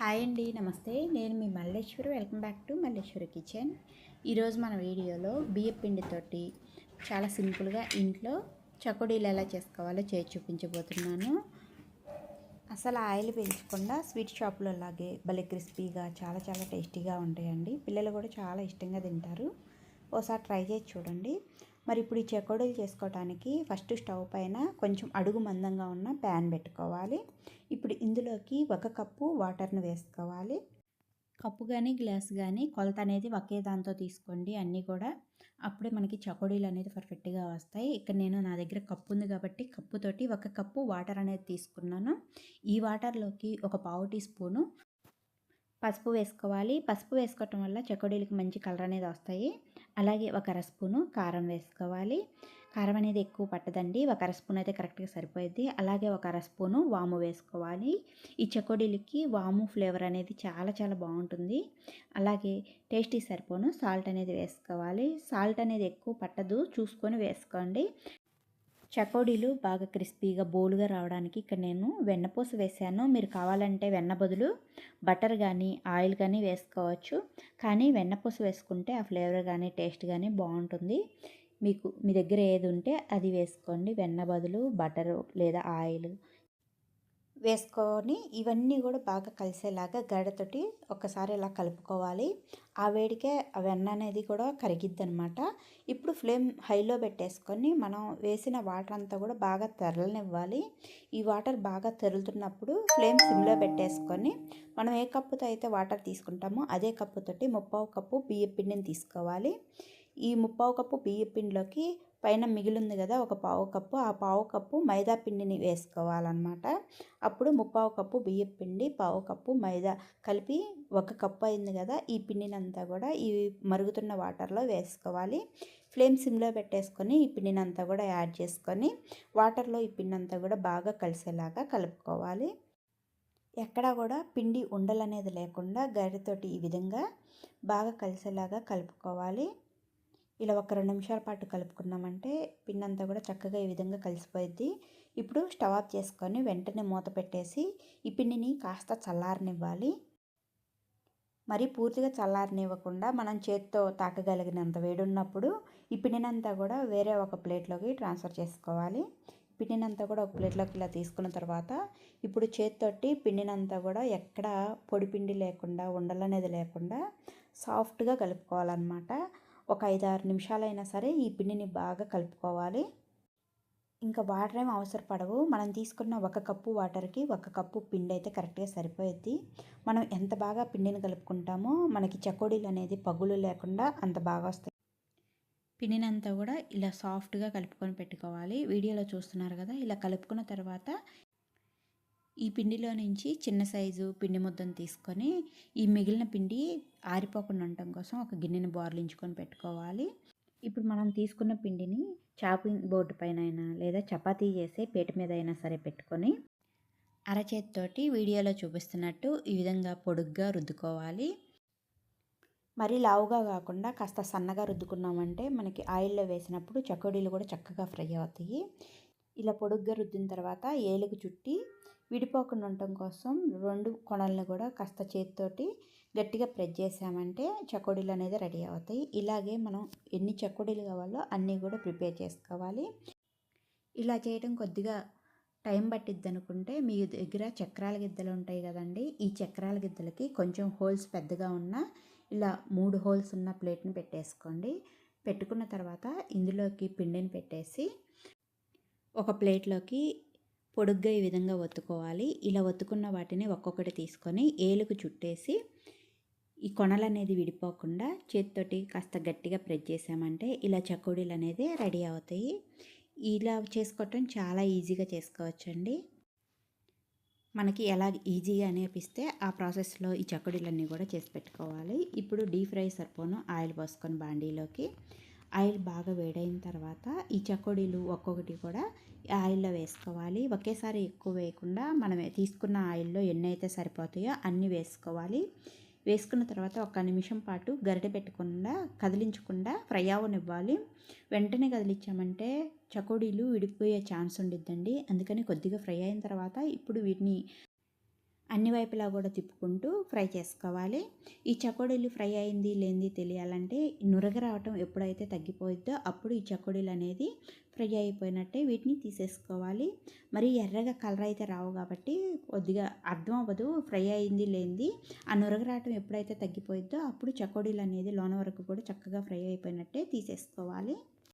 Hi అండి నమస్తే. నేను మీ Malleswari. Welcome back to Malleswari kitchen. ఈరోజు మన వీడియోలో బియ్య పిండితోటి చాలా సింపుల్గా ఇంట్లో చకోడీలు ఎలా చేసుకోవాలో చేసి చూపించబోతున్నాను. అసలు ఆయిల్ పెంచకుండా స్వీట్ షాప్లో లాగే భలే క్రిస్పీగా చాలా చాలా టేస్టీగా ఉంటాయండి. పిల్లలు కూడా చాలా ఇష్టంగా తింటారు. ఓసారి ట్రై చేసి చూడండి. మరి ఇప్పుడు ఈ చెకోడీలు చేసుకోవడానికి ఫస్ట్ స్టవ్ పైన కొంచెం అడుగు మందంగా ఉన్న ప్యాన్ పెట్టుకోవాలి. ఇప్పుడు ఇందులోకి ఒక కప్పు వాటర్ను వేసుకోవాలి. కప్పు కానీ గ్లాస్ కానీ కొలత అనేది ఒకే దాంతో తీసుకోండి. అన్నీ కూడా అప్పుడే మనకి చకోడీలు అనేది పర్ఫెక్ట్గా వస్తాయి. ఇక్కడ నేను నా దగ్గర కప్పు ఉంది కాబట్టి కప్పుతోటి ఒక కప్పు వాటర్ అనేది తీసుకున్నాను. ఈ వాటర్లోకి ఒక పావు టీ స్పూను పసుపు వేసుకోవాలి. పసుపు వేసుకోవటం వల్ల చకోడీలకి మంచి కలర్ అనేది వస్తాయి. అలాగే ఒక అర స్పూను కారం వేసుకోవాలి. కారం అనేది ఎక్కువ పట్టదండి. ఒక అర స్పూన్ అయితే కరెక్ట్గా సరిపోయింది అలాగే ఒక అర స్పూను వాము వేసుకోవాలి. ఈ చకోడీలకి వాము ఫ్లేవర్ అనేది చాలా చాలా బాగుంటుంది. అలాగే టేస్టీ సరిపోను సాల్ట్ అనేది వేసుకోవాలి. సాల్ట్ అనేది ఎక్కువ పట్టదు. చూసుకొని వేసుకోండి. చకోడీలు బాగా క్రిస్పీగా బోలుగా రావడానికి ఇక్కడ నేను వెన్నపూస వేసాను. మీరు కావాలంటే వెన్న బదులు బటర్ కానీ ఆయిల్ కానీ వేసుకోవచ్చు. కానీ వెన్నపూస వేసుకుంటే ఆ ఫ్లేవర్ కానీ టేస్ట్ కానీ బాగుంటుంది. మీకు మీ దగ్గర ఏది ఉంటే అది వేసుకోండి. వెన్న బదులు బటరు లేదా ఆయిల్ వేసుకొని ఇవన్నీ కూడా బాగా కలిసేలాగా గడతోటి ఒకసారి ఇలా కలుపుకోవాలి. ఆ వేడికే ఆ వెన్న అనేది కూడా కరిగిద్ది అనమాట ఇప్పుడు ఫ్లేమ్ హైలో పెట్టేసుకొని మనం వేసిన వాటర్ అంతా కూడా బాగా తెరలనివ్వాలి. ఈ వాటర్ బాగా తెరులుతున్నప్పుడు ఫ్లేమ్ సిమ్లో పెట్టేసుకొని మనం ఏ కప్పుతో అయితే వాటర్ తీసుకుంటామో అదే కప్పుతోటి ముప్పావు కప్పు బియ్య పిండిని తీసుకోవాలి. ఈ ముప్పావు కప్పు బియ్య పిండిలోకి పైన మిగిలింది కదా ఒక పావు కప్పు. ఆ పావు కప్పు మైదా పిండిని వేసుకోవాలన్నమాట. అప్పుడు ముప్పావు కప్పు బియ్యం పిండి పావు కప్పు మైదా కలిపి ఒక కప్పు అయింది కదా ఈ పిండిని అంతా కూడా ఈ మరుగుతున్న వాటర్లో వేసుకోవాలి. ఫ్లేమ్ సిమ్లో పెట్టేసుకొని ఈ పిండిని అంతా కూడా యాడ్ చేసుకొని వాటర్లో ఈ పిండి అంతా కూడా బాగా కలిసేలాగా కలుపుకోవాలి. ఎక్కడా కూడా పిండి ఉండలనేది లేకుండా గరితోటి ఈ విధంగా బాగా కలిసేలాగా కలుపుకోవాలి. ఇలా ఒక రెండు నిమిషాల పాటు కలుపుకున్నామంటే పిండి అంతా కూడా చక్కగా ఈ విధంగా కలిసిపోయింది ఇప్పుడు స్టవ్ ఆఫ్ చేసుకొని వెంటనే మూత పెట్టేసి ఈ పిండిని కాస్త చల్లారనివ్వాలి. మరి పూర్తిగా చల్లారనివ్వకుండా మనం చేత్తో తాకగలిగినంత వేడున్నప్పుడు ఈ పిండినంతా కూడా వేరే ఒక ప్లేట్లోకి ట్రాన్స్ఫర్ చేసుకోవాలి. పిండినంతా కూడా ఒక ప్లేట్లోకి ఇలా తీసుకున్న తర్వాత ఇప్పుడు చేతితోటి పిండినంతా కూడా ఎక్కడ పొడి పిండి లేకుండా ఉండలనేది లేకుండా సాఫ్ట్గా కలుపుకోవాలన్నమాట. ఒక ఐదు ఆరు నిమిషాలైనా సరే ఈ పిండిని బాగా కలుపుకోవాలి. ఇంకా వాటర్ ఏం అవసరపడవు మనం తీసుకున్న ఒక కప్పు వాటర్కి ఒక కప్పు పిండి అయితే కరెక్ట్గా సరిపోయేది మనం ఎంత బాగా పిండిని కలుపుకుంటామో మనకి చకోడీలు అనేది పగులు లేకుండా అంత బాగా వస్తాయి. పిండినంతా కూడా ఇలా సాఫ్ట్గా కలుపుకొని పెట్టుకోవాలి. వీడియోలో చూస్తున్నారు కదా ఇలా కలుపుకున్న తర్వాత ఈ పిండిలో నుంచి చిన్న సైజు పిండి ముద్దను తీసుకొని ఈ మిగిలిన పిండి ఆరిపోకుండా ఉండటం కోసం ఒక గిన్నెని బార్లించుకొని పెట్టుకోవాలి. ఇప్పుడు మనం తీసుకున్న పిండిని చాపింగ్ బోర్డు పైన అయినా లేదా చపాతీ చేసే పీట మీద అయినా సరే పెట్టుకొని అరచేతితోటి వీడియోలో చూపిస్తున్నట్టు ఈ విధంగా పొడుగ్గా రుద్దుకోవాలి. మరీ లావుగా కాకుండా కాస్త సన్నగా రుద్దుకున్నామంటే మనకి ఆయిల్లో వేసినప్పుడు చకోడీలు కూడా చక్కగా ఫ్రై అవుతాయి. ఇలా పొడుగ్గా రుద్దిన తర్వాత ఏలుగు చుట్టి విడిపోకుండా ఉండటం కోసం రెండు కొనల్ని కూడా కాస్త చేతితోటి గట్టిగా ప్రెస్ చేసామంటే చకోడీలు అనేది రెడీ అవుతాయి. ఇలాగే మనం ఎన్ని చకోడీలు కావాలో అన్నీ కూడా ప్రిపేర్ చేసుకోవాలి. ఇలా చేయడం కొద్దిగా టైం పట్టిద్ది అనుకుంటే మీ దగ్గర చక్రాల గిద్దలు ఉంటాయి కదండి. ఈ చక్రాల గిద్దలకి కొంచెం హోల్స్ పెద్దగా ఉన్న ఇలా మూడు హోల్స్ ఉన్న ప్లేట్ని పెట్టేసుకోండి. పెట్టుకున్న తర్వాత ఇందులోకి పిండిని పెట్టేసి ఒక ప్లేట్లోకి పొడుగ్గా ఈ విధంగా ఒత్తుకోవాలి. ఇలా ఒత్తుకున్న వాటిని ఒక్కొక్కటి తీసుకొని ఏలుకు చుట్టేసి ఈ కొనలు అనేది విడిపోకుండా చేతితోటి కాస్త గట్టిగా ప్రెస్ చేసామంటే ఇలా చకోడీలు అనేది రెడీ అవుతాయి. ఇలా చేసుకోవటం చాలా ఈజీగా చేసుకోవచ్చండి. మనకి ఎలా ఈజీగా అనిపిస్తే ఆ ప్రాసెస్లో ఈ చకోడీలన్నీ కూడా చేసి పెట్టుకోవాలి. ఇప్పుడు డీప్ ఫ్రై సరిపోను. ఆయిల్ పోసుకొని బాండీలోకి ఆయిల్ బాగా వేడైన తర్వాత ఈ చకోడీలు ఒక్కొక్కటి కూడా ఆయిల్లో వేసుకోవాలి. ఒకేసారి ఎక్కువ వేయకుండా మనం తీసుకున్న ఆయిల్లో ఎన్ని అయితే సరిపోతాయో అన్ని వేసుకోవాలి. వేసుకున్న తర్వాత ఒక నిమిషం పాటు గరిటె పెట్టకుండా కదిలించకుండా ఫ్రై అవ్వనివ్వాలి వెంటనే కదిలించామంటే చకోడీలు విడిపోయే ఛాన్స్ ఉండిద్దండి. అందుకని కొద్దిగా ఫ్రై అయిన తర్వాత ఇప్పుడు వీటిని అన్ని వైపులా కూడా తిప్పుకుంటూ ఫ్రై చేసుకోవాలి. ఈ చకోడీలు ఫ్రై అయింది లేనిది తెలియాలంటే నురగ రావటం ఎప్పుడైతే తగ్గిపోయిద్దో అప్పుడు ఈ చకోడీలు అనేది ఫ్రై అయిపోయినట్టే వీటిని తీసేసుకోవాలి. మరి ఎర్రగా కలర్ అయితే రావు కాబట్టి కొద్దిగా అర్థం అవ్వదు ఫ్రై అయింది లేనిది. ఆ నురగ రావటం ఎప్పుడైతే తగ్గిపోయిద్దో అప్పుడు చకోడీలు అనేది లోన వరకు కూడా చక్కగా ఫ్రై అయిపోయినట్టే తీసేసుకోవాలి.